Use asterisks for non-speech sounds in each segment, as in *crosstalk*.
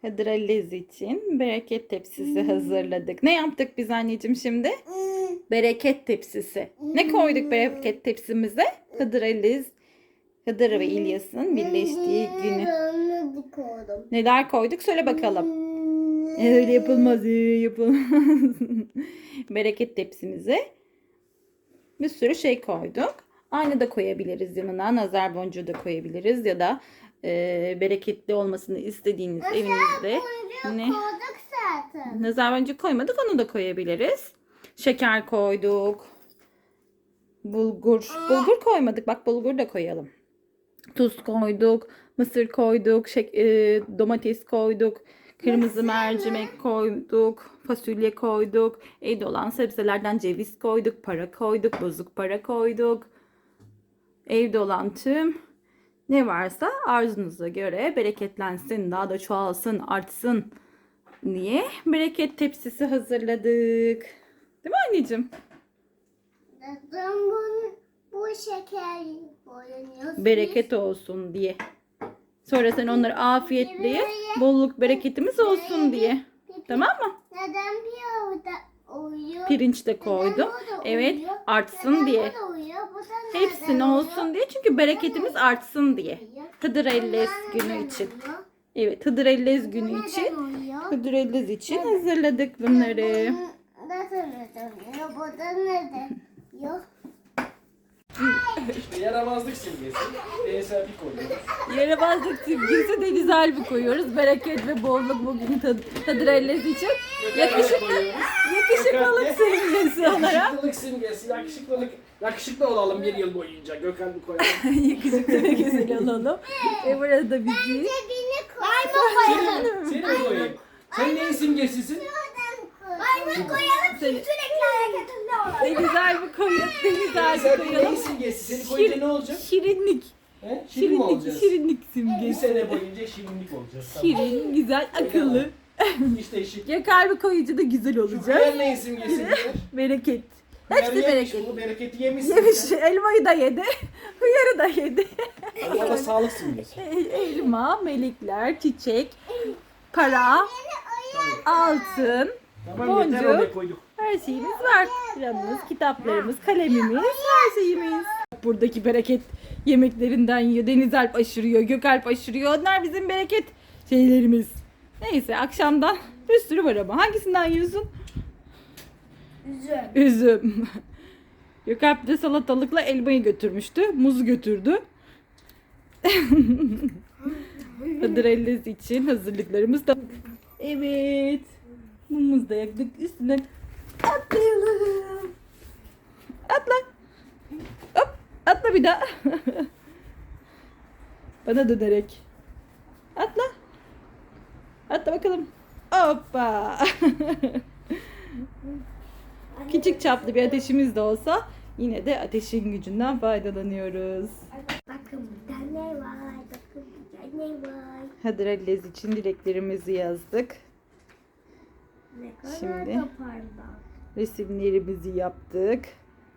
Hıdrellez için bereket tepsisi hazırladık. Ne yaptık biz anneciğim şimdi? Bereket tepsisi. Ne koyduk bereket tepsimize? Hıdrellez, Hıdır ve İlyas'ın birleştiği günü. Neler koyduk? Söyle bakalım. Öyle yapılmaz, öyle yapılmaz. *laughs* Bereket tepsimize bir sürü şey koyduk. Aynı da koyabiliriz yanına. Nazar boncuğu da koyabiliriz ya da e, bereketli olmasını istediğiniz evinizde ne? Koyduk zaten. Boncuğu koymadık onu da koyabiliriz. Şeker koyduk. Bulgur. Bulgur koymadık. Bak bulgur da koyalım. Tuz koyduk. Mısır koyduk. Şek e, domates koyduk. Kırmızı mercimek koyduk. Fasulye koyduk. Evde olan sebzelerden ceviz koyduk. Para koyduk. Bozuk para koyduk. Evde olan tüm ne varsa arzunuza göre bereketlensin, daha da çoğalsın, artsın diye bereket tepsisi hazırladık. Değil mi anneciğim? Neden bu, bu şeker boyanıyor? Bereket olsun diye. Sonra sen onları afiyetle bolluk bereketimiz olsun diye. Tamam mı? Neden bir orada uyuyor? Pirinç de Neden koydum. Evet uyuyor? artsın Neden diye. burada uyuyor? Bu da Hepsini neden olsun diye. Çünkü bereketimiz artsın diye. Hıdrellez Bunlar günü neden için. uyuyor? Evet Hıdrellez günü Bu için. neden uyuyor? Hıdrellez için hazırladık bunları. Bu Nasıl neden uyuyor? Bu da neden uyuyor? Yaramazlık simgesi. E'sel bir koyuyoruz. Yaramazlık simgesi Deniz Albi koyuyoruz. Bereket ve bolluk bugün tad Hıdrellez için. Yakışıklı, koyuyoruz. yakışıklılık simgesi olarak. Yakışıklılık simgesi. Yakışıklılık. Yakışıklı olalım bir yıl boyunca. Gökhan bir koyalım. *laughs* Yakışıklı ve güzel olalım. Ve burada bizi Cebini koy. Seni, seni mi koyayım? Sen neyin simgesisin? Maymun koyalım Seni- sürekli hareketinde olalım. Deniz Albi koyuyoruz. Deniz Sen Albi neyin koyalım. simgesi? Seni koyunca ne olacak? Şirinlik. He? Şirin mi Şirinlik, olacağız? şirinlik Bir simgesi. sene boyunca şirinlik olacağız. Tamam. Şirin, güzel, akıllı. İşte şık. Ya kalbi koyunca da güzel olacak. hıyar neyin simgesi? Hıyar? Bereket. Hepsi yemiş, bereket. Bu bereketi yemişsin. Yemiş, elmayı da yedi. *laughs* Hıyarı da yedi. Allah da sağlık simgesi. Elma, melekler, çiçek, para, altın, Tamam yeter Boncuk. oraya koyduk. her şeyimiz var. Planımız, kitaplarımız, kalemimiz, her şeyimiz. Buradaki bereket yemeklerinden yiyor. Deniz Alp aşırıyor, Gökalp aşırıyor. Onlar bizim bereket şeylerimiz. Neyse akşamdan bir sürü var ama. Hangisinden yiyorsun? Üzüm. Üzüm. *laughs* Gökalp de salatalıkla elmayı götürmüştü. Muz götürdü. *laughs* Hıdrellez için hazırlıklarımız da. Evet. Mumumuzu da yaktık. Üstüne atlayalım. Atla. Hop. Atla bir daha. *laughs* Bana dönerek. Atla. Atla bakalım. Hoppa. Küçük çaplı bir ateşimiz de olsa yine de ateşin gücünden faydalanıyoruz. Bakın burada ne var? Bakın burada ne var? Hıdrellez için dileklerimizi yazdık. Ne kadar Şimdi. da parlak. Resimlerimizi yaptık.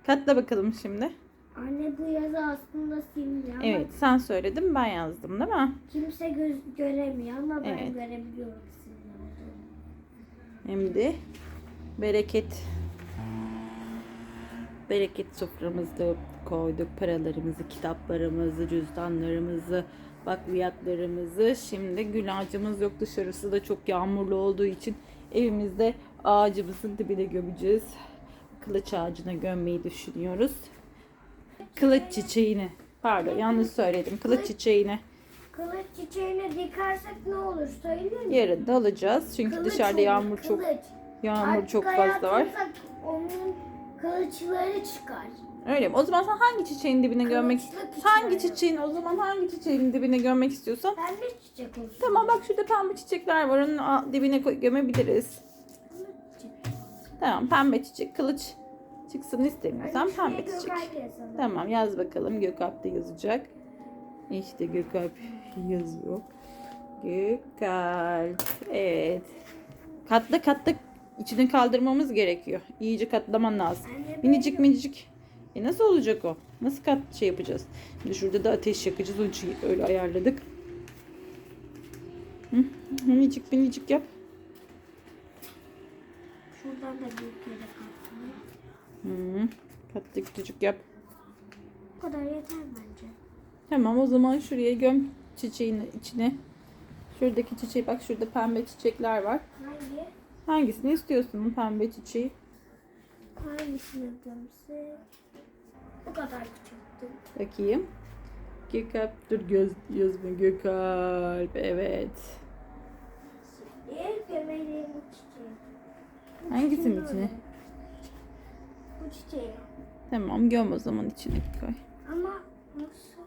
Katla bakalım şimdi. Anne bu yazı aslında simli ama Evet sen söyledin ben yazdım değil mi? kimse göz göremiyor ama ben Evet. görebiliyorum simli olduğunu. Hem de bereket bereket soframızda koyduk paralarımızı, kitaplarımızı, cüzdanlarımızı, bakliyatlarımızı. Şimdi gül ağacımız yok dışarısı da çok yağmurlu olduğu için evimizde ağacımızın dibine gömeceğiz. Kılıç ağacına gömmeyi düşünüyoruz. Kılıç çiçeğini, pardon yanlış söyledim. Kılıç çiçeğini Kılıç çiçeğini dikersek ne olur söyler mi? yarın da alacağız. Çünkü Kılıç dışarıda olur, yağmur çok kılıç. yağmur Artık çok fazla var. Onun kılıçları çıkar. Öyle mi? O zaman sen hangi çiçeğin dibine gömmek Kılıçlı Hangi çiçeği. çiçeğin o zaman hangi çiçeğin dibine gömmek istiyorsan Pembe çiçek olsun. Tamam bak şurada pembe çiçekler var onun dibine gömebiliriz. Tamam pembe çiçek kılıç çıksın istemiyorsan pembe çiçek. Gökalp yazalım. Tamam yaz bakalım Gökalp de yazacak. İşte Gökalp yazıyor. Gökalp. Evet. Katla katla içini kaldırmamız gerekiyor. İyice katlaman lazım. Anne, Minicik minicik. E nasıl olacak o? Nasıl kat şey yapacağız? Şimdi şurada da ateş yakacağız. Onun için öyle ayarladık. Hı, minicik minicik yap. Şuradan da büyük yere kattım. Hı, kattık küçük yap. Bu kadar yeter bence. Tamam o zaman şuraya göm çiçeğin içine. Şuradaki çiçeği bak şurada pembe çiçekler var. Hangi? Hangisini istiyorsun bu pembe çiçeği? Hangisini gömsek? Bu kadar küçüktü. Bakayım. Gökalp dur göz yazma Gökalp evet. İlk gömeleğim bu çiçeği. Bu Hangisinin içine? öyle. Bu çiçeği. Tamam göm o zaman içine koy. Ama nasıl,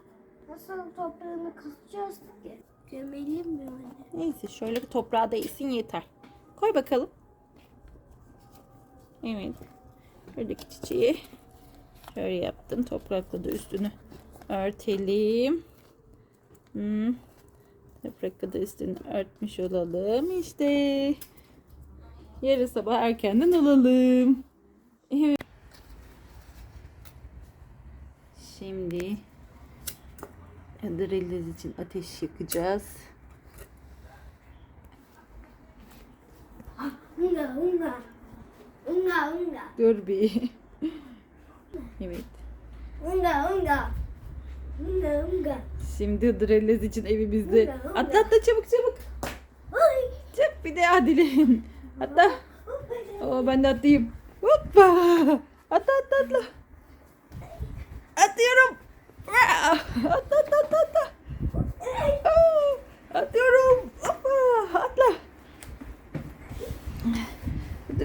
nasıl toprağını kazacağız ki? Gömelim mi öyle? Neyse şöyle bir toprağa değsin yeter. Koy bakalım. Evet. Şuradaki çiçeği şöyle yaptım. Toprakla da üstünü örtelim. Hmm. Toprakla da üstünü örtmüş olalım. İşte. Yarın sabah erkenden alalım. Evet. Şimdi Adreliz için ateş yakacağız. Unga unga. Unga unga. Dur bir. *laughs* evet. Unga unga. Unga unga. Şimdi Hıdrellez için evimizde. Hıda, hıda. Atla atla çabuk çabuk. Ay. Çık bir de Adil'in. Atla. Oo, ben de atlayayım. Hoppa. Atla atla atla. Atıyorum. Aa, Atla atla atla atla. Oo, Atıyorum. Hoppa. Atla.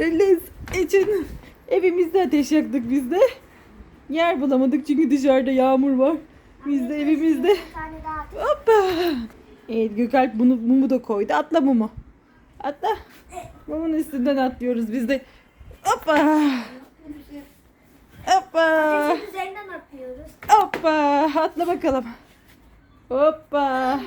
Hıdrellez için evimizde ateş yaktık biz de. Yer bulamadık çünkü dışarıda yağmur var. Biz de evimizde. Hoppa. Evet Gökalp bunu mumu da koydu. Atla mumu. Atla. Mumun üstünden atlıyoruz biz de. Hoppa. Hoppa. Üzerinden atıyoruz. Hoppa. Atla bakalım. Hoppa.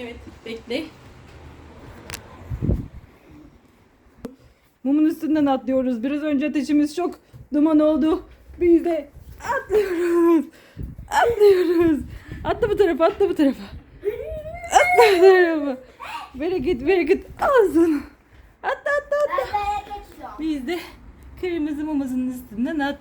Evet bekle. Mumun üstünden atlıyoruz. Biraz önce ateşimiz çok duman oldu. Biz de atlıyoruz. Atlıyoruz. Atla bu tarafa, atla bu tarafa. Atla bu tarafa. Bereket, bereket olsun. Atla, atla, atla. Ben. Biz de kırmızı mumumuzun üstünden at.